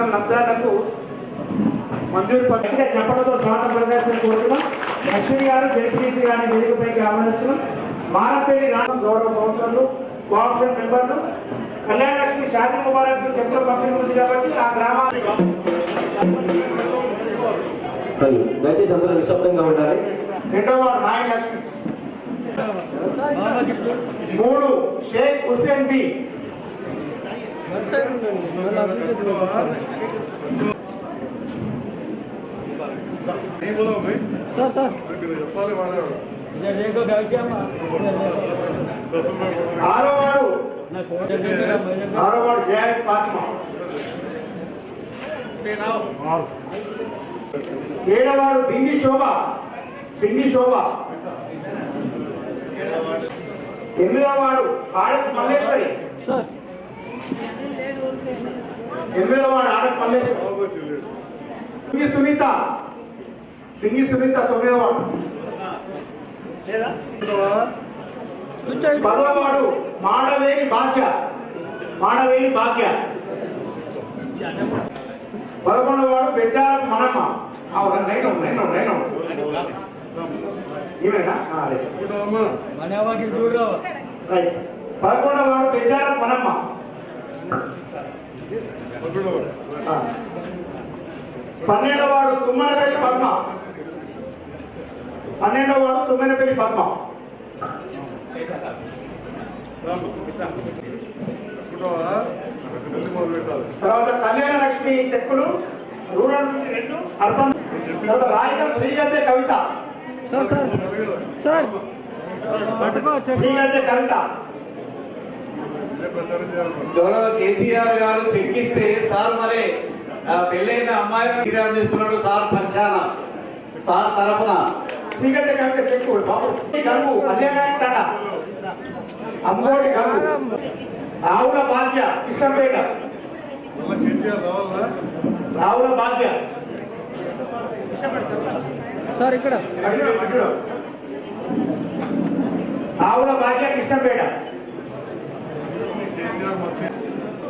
పథకం లబ్ధాలకు మంజూరు పత్రిక చెప్పడంతో స్వాగతం ప్రదర్శన కోరుతున్నాం లక్ష్మి గారు జెడ్పీసీ గారిని వేదికపైకి ఆహ్వానిస్తున్నాం. మారపేడి రామ గౌరవ కౌన్సిలర్లు కోఆప్షన్ మెంబర్లు కళ్యాణ లక్ష్మి షాదీ ముబారక్ చెప్పుల పంపిణీ ఉంది కాబట్టి ఆ గ్రామానికి దయచేసి అందరూ నిశ్శబ్దంగా ఉండాలి. రెండవ నాయక లక్ష్మి మూడు Shaik Hussain B. Sir sir. చెప్పాలి వాడేవాడు ఆరవాడు. ఆరవాడు జయ పాత్మ. ఏడవాడు బింగి శోభ. బింగి శోభ. ఎనిమిదవాడు ఆడ మల్లేశ్వరి సార్. ఎనిమిదో ఆడకు పల్లె సునీత. పింగి సునీత తొమ్మిదో వాడు పదోవాడు భాగ్య. మాడవేని భాగ్య. పదకొండవాడు బెజ్జార మనమ్మ. పదకొండవాడు బెజ్జార మనమ్మ. పన్నెండవ వాడు తుమ్మనపల్లి పద్మ. పన్నెండవ వాడు తుమ్మనపల్లి పద్మ. తర్వాత కళ్యాణ లక్ష్మి చెక్కులు రూరల్ నుంచి రెండు అర్బన్ తర్వాత రాయగల్ శ్రీగంధే కవిత. శ్రీగంధే కవిత. గౌరవ కేసీఆర్ గారు చెక్కిస్తే సార్ మరి పెళ్ళైన అమ్మాయి ఫిర్యాదు చేస్తున్నాడు సార్ పంచాన సార్ తరఫున ఎందుకంటే కనుక అమ్మోడి కలుపు రావుల బాధ్య కృష్ణంపేట. రావుల బాధ్య సార్ ఇక్కడ. ఆవుల బాధ్య కృష్ణపేట.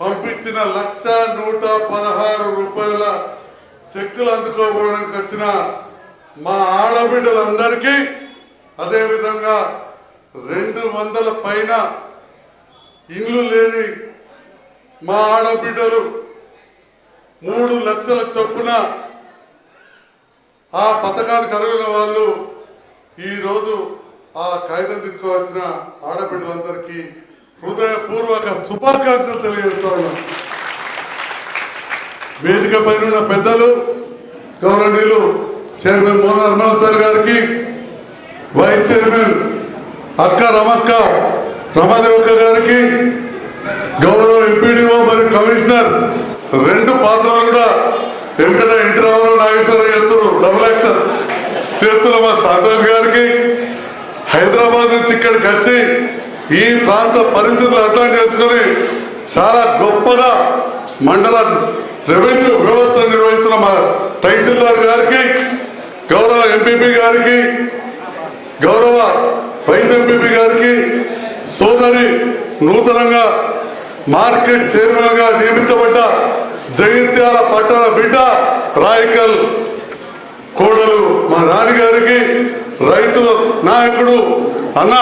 పంపించిన లక్ష నూట పదహారు రూపాయల చెక్కులు అందుకోవడానికి వచ్చిన మా ఆడబిడ్డలందరికీ అదేవిధంగా రెండు వందల పైన ఇండ్లు లేని మా ఆడబిడ్డలు మూడు లక్షల చొప్పున ఆ పథకానికి అర్హుల వాళ్ళు ఈరోజు ఆ కాగితం తీసుకోవాల్సిన ఆడబిడ్డలందరికీ హృదయపూర్వక శుభాకాంక్షలు తెలియజేస్తా వేదిక పైన ఉన్న పెద్దలు గౌరవనీయులు చైర్మన్ మోహన్ హర్మల్ సార్ గారికి వైస్ చైర్మన్ అక్క రమక్క రమాదేవక్క గారికి గౌరవ ఎంపీడీఓ మరియు కమిషనర్ రెండు పాత్రలు కూడా వెంకట ఇంటి రామారావు నాగేశ్వర చేస్తున్నారు. డబుల్ యాక్షన్ చేస్తున్న మా సంతోష్ గారికి హైదరాబాద్ నుంచి ఇక్కడికి వచ్చి ఈ ప్రాంత పరిస్థితులు అర్థం చేసుకొని చాలా గొప్పగా మండల రెవెన్యూ వ్యవస్థ నిర్వహిస్తున్న మా తహసీల్దార్ గారికి గౌరవ ఎంపీపీ గారికి గౌరవ వైస్ ఎంపీపీ గారికి సోదరి నూతనంగా మార్కెట్ చైర్మన్గా నియమించబడ్డ జగిత్యాల పట్టణ బిడ్డ రాయకల్ కోడలు మా నాన్నగారికి గారికి రైతు నాయకుడు అన్న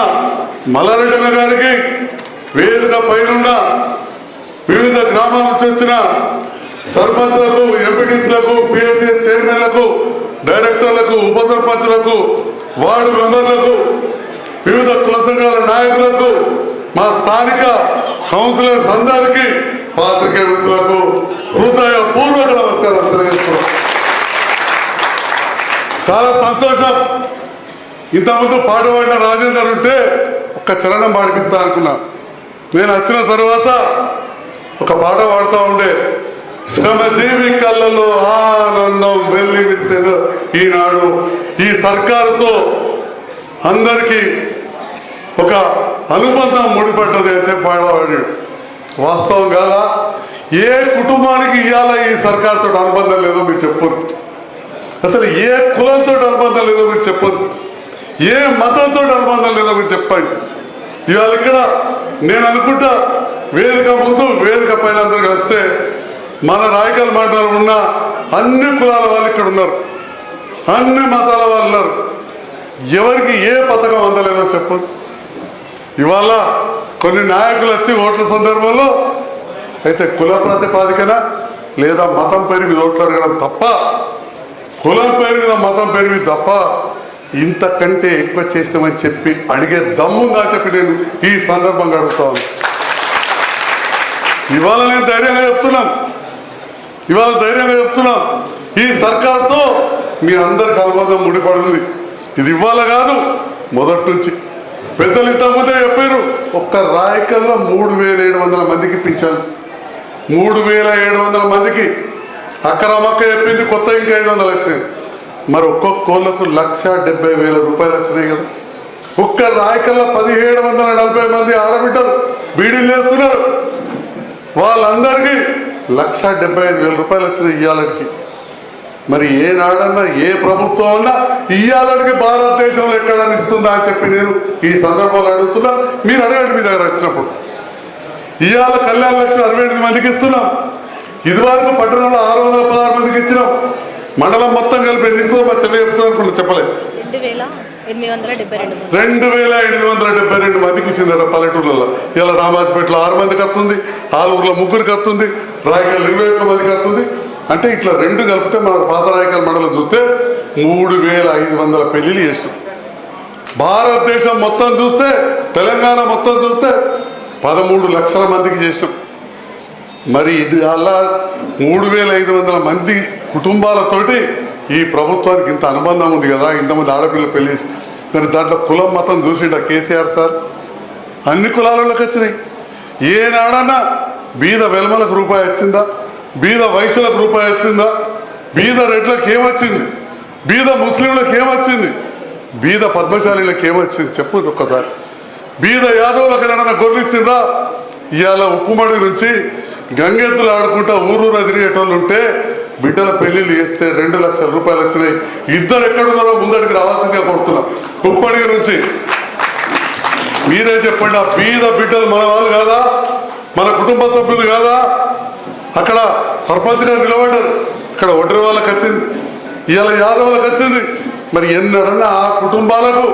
మల్లారెడ్డి గారికి వేదిక పైన వివిధ గ్రామాల నుంచి వచ్చిన సర్పంచ్లకు ఎంపీటీసీలకు పిఎస్సీ చైర్మన్లకు డైరెక్టర్లకు ఉప సర్పంచ్లకు వార్డు మెంబర్లకు వివిధ కుల సంఘాల నాయకులకు మా స్థానిక కౌన్సిలర్స్ అందరికీ పాత్రికే మిత్రులకు హృదయ పూర్వక నమస్కారం తెలియజేస్తున్నాం. చాలా సంతోషం. ఇంతకుముందు పాట పాడిన రాజేందర్ ఉంటే ఒక్క చరణం పాడిపిస్తా అనుకున్నా. నేను వచ్చిన తర్వాత ఒక పాట పాడుతూ ఉండే. శ్రమజీవి కళ్ళలో ఆనందం వెళ్ళి విరిసేది ఈనాడు ఈ సర్కారుతో అందరికీ ఒక అనుబంధం ముడిపడ్డది అని చెప్పి పాడవాడు వాస్తవం కాదా? ఏ కుటుంబానికి ఇవ్వాల ఈ సర్కార్తో అనుబంధం లేదో మీరు చెప్పరు అసలు ఏ కులంతో అనుబంధం లేదో మీరు చెప్పరు ఏ మతంతో అనుబంధం లేదో మీరు చెప్పండి. ఇవాళ ఇక్కడ నేను అనుకుంటా వేదిక ముందు వేదిక పైన అందరికి వస్తే మన రాయకల్ మండలం ఉన్న అన్ని కులాల వాళ్ళు ఇక్కడ ఉన్నారు. అన్ని మతాల వాళ్ళు ఉన్నారు. ఎవరికి ఏ పథకం అందలేదో చెప్పండి ఇవాళ కొన్ని నాయకులు వచ్చి ఓట్ల సందర్భంలో అయితే కుల ప్రతిపాదికన లేదా మతం పేరు మీద ఓట్లు అడగడం తప్ప కులం పేరు మీద మతం పేరు మీద తప్ప ఇంతకంటే ఎక్కువ చేస్తామని చెప్పి అడిగే దమ్ముందా చెప్పి నేను ఈ సందర్భంగా అడుగుతాను ఇవాళ నేను ధైర్యంగా చెప్తున్నాను ఇవాళ ధైర్యంగా చెప్తున్నాం. ఈ సర్కార్తో మీ అందరికి అనుబంధం ముడిపడింది ఇది ఇవాళ కాదు మొదటి నుంచి. పెద్దలు ఇంతకుముందే చెప్పారు ఒక్క రాయకల్లో మూడు వేల ఏడు వందల మందికి పింఛను. మూడు వేల ఏడు వందల మందికి. అక్కరమక్క చెప్పింది కొత్త ఇంకా ఐదు వందలు వచ్చినాయి. మరి ఒక్కొక్క కోళ్ళకు లక్ష డెబ్బై వేల రూపాయలు వచ్చినాయి కదా. ఒక్క రాయకల్లా పదిహేడు వందల నలభై మంది ఆడబిడ్డలు బీడీలు చేస్తున్నారు. వాళ్ళందరికీ లక్ష డెబ్బై ఐదు వేల రూపాయలు వచ్చినాయి ఇయ్యాలకి. మరి ఏ నాడన్నా ఏ ప్రభుత్వం అన్నా ఇయ్యాలకి భారతదేశంలో ఎక్కడన్నా ఇస్తుందా అని చెప్పి నేను ఈ సందర్భంలో అడుగుతున్నా. మీరు అడగండి మీ దగ్గర వచ్చినప్పుడు. ఇవాళ కళ్యాణ లక్ష్మి అరవై ఎనిమిది మందికి ఇస్తున్నాం. ఇదివరకు పట్టణంలో ఆరు వందల పదహారు మందికి ఇచ్చినాం. మండలం మొత్తం కలిపి ఎన్ని ఇస్తుందో మా చెల్లి చెప్తుంది అనుకుంటా చెప్పలేదు రెండు వేల ఎనిమిది వందల డెబ్బై రెండు మందికి ఇచ్చిందట పల్లెటూర్లలో ఇలా రామాజపేటలో ఆరు మందికి వస్తుంది ఆలూరులో ముగ్గురికి వస్తుంది రాయకల్ ఇరవై ఒక్క మందికి వస్తుంది అంటే ఇట్లా రెండు కలిపితే మన పాత రాయకల్ మండలం చూస్తే మూడు వేల ఐదు వందల పెళ్ళిళ్ళు చేస్తాం భారతదేశం మొత్తం చూస్తే తెలంగాణ మొత్తం చూస్తే పదమూడు లక్షల మందికి చేస్తాం మరి ఇది అలా మూడు వేల ఐదు వందల మంది కుటుంబాలతోటి ఈ ప్రభుత్వానికి ఇంత అనుబంధం ఉంది కదా ఇంతమంది ఆడపిల్ల పెళ్ళి మరి దాంట్లో కులం మతం చూసిండ కేసీఆర్ సార్? అన్ని కులాలలోకి వచ్చినాయి. ఏనాడన్నా బీద వెలమలకు రూపాయి వచ్చిందా? బీద వయసులకు రూపాయి వచ్చిందా? బీద రెడ్లకు ఏమొచ్చింది బీద ముస్లింలకు ఏమొచ్చింది బీద పద్మశాలీలకు ఏమొచ్చింది చెప్పు ఒక్కసారి. బీద యాదవులకు ఏదైనా గొర్రెలు ఇవాళ ఉప్పుమడి నుంచి గంగెత్తులు ఆడుకుంటా ఊరూరు అదిరేటోళ్ళు ఉంటే బిడ్డల పెళ్ళిళ్ళు చేస్తే రెండు లక్షల రూపాయలు వచ్చినాయి. ఇద్దరు ఎక్కడున్నారో ముందడికి రావాల్సిందిగా కొడుతున్నాం ఉప్పడి నుంచి మీరే చెప్పండి ఆ బీద బిడ్డలు మన వాళ్ళు కాదా? మన కుటుంబ సభ్యులు కాదా? అక్కడ సర్పంచ్ గారు నిలబడ్డారు. ఇక్కడ ఒడ్రి వాళ్ళకి వచ్చింది. ఇవాళ యాదవులకు వచ్చింది. మరి ఎన్నడన్నా ఆ కుటుంబాలకు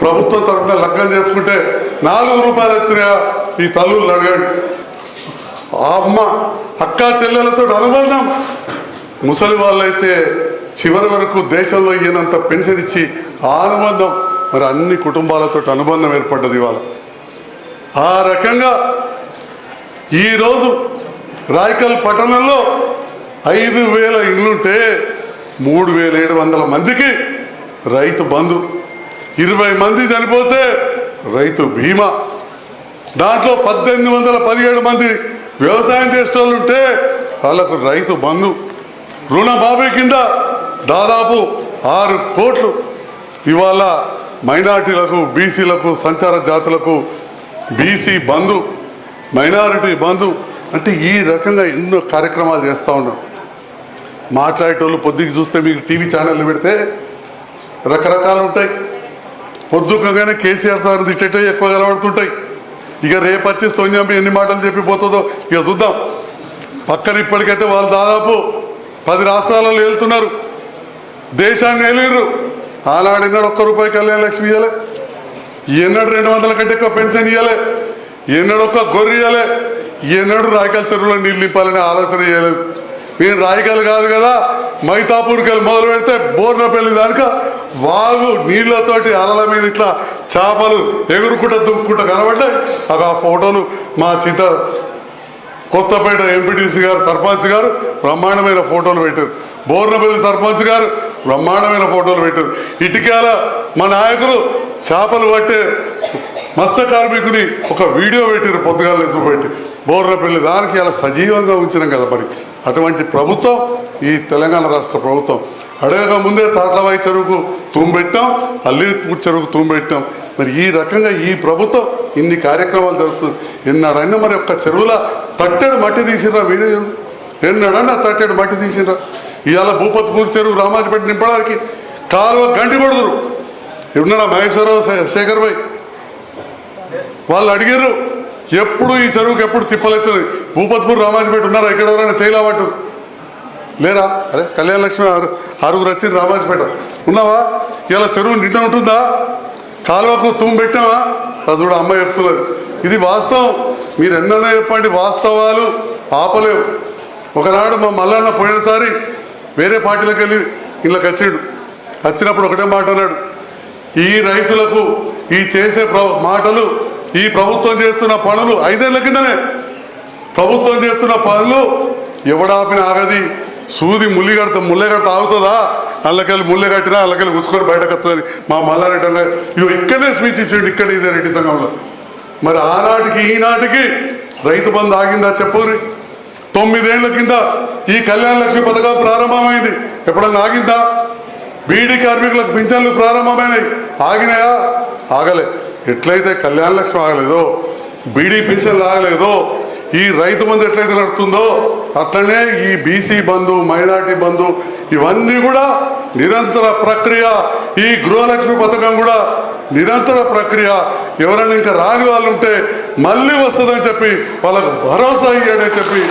ప్రభుత్వం తరఫున లగ్నం చేసుకుంటే నాలుగు రూపాయలు వచ్చినాయా ఈ తల్లులు అడగండి. ఆ అమ్మ అక్క చెల్లెలతో అనుబంధం. ముసలి వాళ్ళైతే చివరి వరకు దేశంలో ఈయనంత పెన్షన్ ఇచ్చి ఆ అనుబంధం మరి అన్ని కుటుంబాలతో అనుబంధం ఏర్పడ్డది ఇవాళ. ఆ రకంగా ఈరోజు రాయకల్ పట్టణంలో ఐదు వేల ఇళ్ళుంటే మూడు వేల ఏడు వందల మందికి రైతు బంధు. ఇరవై మంది చనిపోతే రైతు బీమా. దాంట్లో పద్దెనిమిది వందల పదిహేడు మంది వ్యవసాయం చేసేటోళ్ళు ఉంటే వాళ్ళకు రైతు బంధు. రుణమాఫీ కింద దాదాపు ఆరు కోట్లు ఇవాళ మైనార్టీలకు బీసీలకు సంచార జాతులకు బీసీ బంధు మైనారిటీ బంధు అంటే ఈ రకంగా ఎన్నో కార్యక్రమాలు చేస్తూ ఉన్నాం. మాట్లాడేటోళ్ళు పొద్దుకి చూస్తే మీకు టీవీ ఛానళ్ళు పెడితే రకరకాలు ఉంటాయి. పొద్దుకగానే కేసీఆర్ సార్ తిట్టేటే ఎక్కువ కనబడుతుంటాయి. ఇక రేపు వచ్చి సోనియామి ఎన్ని మాటలు చెప్పిపోతుందో ఇక చూద్దాం. పక్కన ఇప్పటికైతే వాళ్ళు దాదాపు పది రాష్ట్రాలలో వెళ్తున్నారు. దేశాన్ని వెళ్ళిర్రు ఆనాడు ఎన్నడు ఒక్క రూపాయి కళ్యాణ లక్ష్మి ఇవ్వలే ఎన్నడు రెండు వందల కంటే ఎక్కువ పెన్షన్ ఇవ్వలే ఎన్నడు ఒక్క గొర్రె ఇవ్వలే ఎన్నడు రాయకాల చెరువులో నీళ్ళు నింపాలనే ఆలోచన చేయలేదు నేను రాయకాలు కాదు కదా మైతాపూర్కి మొదలు పెడితే బోర్నపల్లి దానిక వాగు నీళ్ళతోటి అలల మీద ఇట్లా చేపలు ఎగురుకుంటా దుక్కుకుంటా కనబడ్డాయి. అవి ఆ ఫోటోలు మా చింత కొత్తపేట ఎంపీటీసీ గారు సర్పంచ్ గారు బ్రహ్మాండమైన ఫోటోలు పెట్టారు. బోర్నపల్లి సర్పంచ్ గారు బ్రహ్మాండమైన ఫోటోలు పెట్టారు. ఇటుకాల మా నాయకులు చేపలు పట్టే మత్స్య కార్మికుడి ఒక వీడియో పెట్టారు పొద్దుగాల పెట్టి బోర్నపల్లి దానికి అలా సజీవంగా ఉంచినాం కదా మరి. అటువంటి ప్రభుత్వం ఈ తెలంగాణ రాష్ట్ర ప్రభుత్వం. అడగక ముందే తాట్లవాయి చెరువుకు తూంబెట్టాం అల్లిపూర్ చెరువుకు తుమ్మెట్టాం. మరి ఈ రకంగా ఈ ప్రభుత్వం ఇన్ని కార్యక్రమాలు జరుగుతుంది ఎన్నడైనా మరి ఒక్క చెరువుల తట్టెడు మట్టి తీసిరా మీరే ఎన్నడన్నా తట్టెడు మట్టి తీసిరా ఇవాళ భూపతిపూర్ చెరువు రామాజపేట నింపడానికి కాలువ గండి కొడుదురు. ఉన్నాడా మహేశ్వరరావు శేఖర్ భాయ్ వాళ్ళు అడిగారు ఎప్పుడు ఈ చెరువుకి ఎప్పుడు తిప్పలెత్తుంది భూపతిపూర్ రామాజపేట ఉన్నారా? ఇక్కడ ఎవరైనా చేయలేమంటు లేరా? అరే కళ్యాణ లక్ష్మి ఆరుగురు వచ్చింది రామాజపేట. ఉన్నావా? ఇలా చెరువు నిండా ఉంటుందా? కాలువకు తూము పెట్టావా? అది కూడా అమ్మ చెప్తున్నారు ఇది వాస్తవం. మీరు ఎన్నైనా చెప్పండి వాస్తవాలు ఆపలేవు ఒకనాడు మా మల్లన్న పోయినసారి వేరే పార్టీలకు వెళ్ళి ఇళ్ళకి వచ్చాడు. వచ్చినప్పుడు ఒకటే మాట అన్నాడు. ఈ రైతులకు ఈ చేసే ప్ర మాటలు ఈ ప్రభుత్వం చేస్తున్న పనులు ఐదేళ్ళ కిందనే. ప్రభుత్వం చేస్తున్న పనులు ఎవడాపిన ఆగది. సూది ముల్లి కడత ముల్లె కడత ఆగుతుందా? అల్లకెళ్ళి ముల్లె కట్టినా అల్లకెళ్ళి ఉంచుకొని బయటకు వస్తుంది మా మల్లారెడ్డి అన్న ఇగో ఇక్కడనే స్పీచ్ ఇచ్చాడు ఇక్కడ ఇదే రెడ్డి సంఘంలో. మరి ఆనాటికి ఈనాటికి రైతు బంధు ఆగిందా చెప్పురి తొమ్మిదేళ్ళ కింద ఈ కళ్యాణ లక్ష్మి పథకం ప్రారంభమైంది. ఎప్పుడన్నా ఆగిందా? బీడీ కార్మికులకు పింఛన్లు ప్రారంభమైనాయి. ఆగినాయా? ఆగలే. ఎట్లయితే కళ్యాణ లక్ష్మి ఆగలేదో బీడీ పింఛన్లు ఆగలేదో ఈ రైతు బంధు ఎట్లయితే నడుతుందో అట్లనే ఈ బీసీ బంధు మైనార్టీ బంధు ఇవన్నీ కూడా నిరంతర ప్రక్రియ. ఈ గృహలక్ష్మి పథకం కూడా నిరంతర ప్రక్రియ. ఎవరైనా ఇంకా రాని వాళ్ళు ఉంటే మళ్ళీ వస్తుందని చెప్పి వాళ్ళకు భరోసా ఇయ్యడని చెప్పి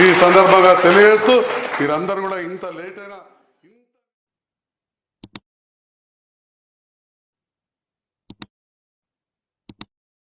ఈ సందర్భంగా తెలియజేస్తూ మీరందరూ కూడా ఇంత లేట్ అయినా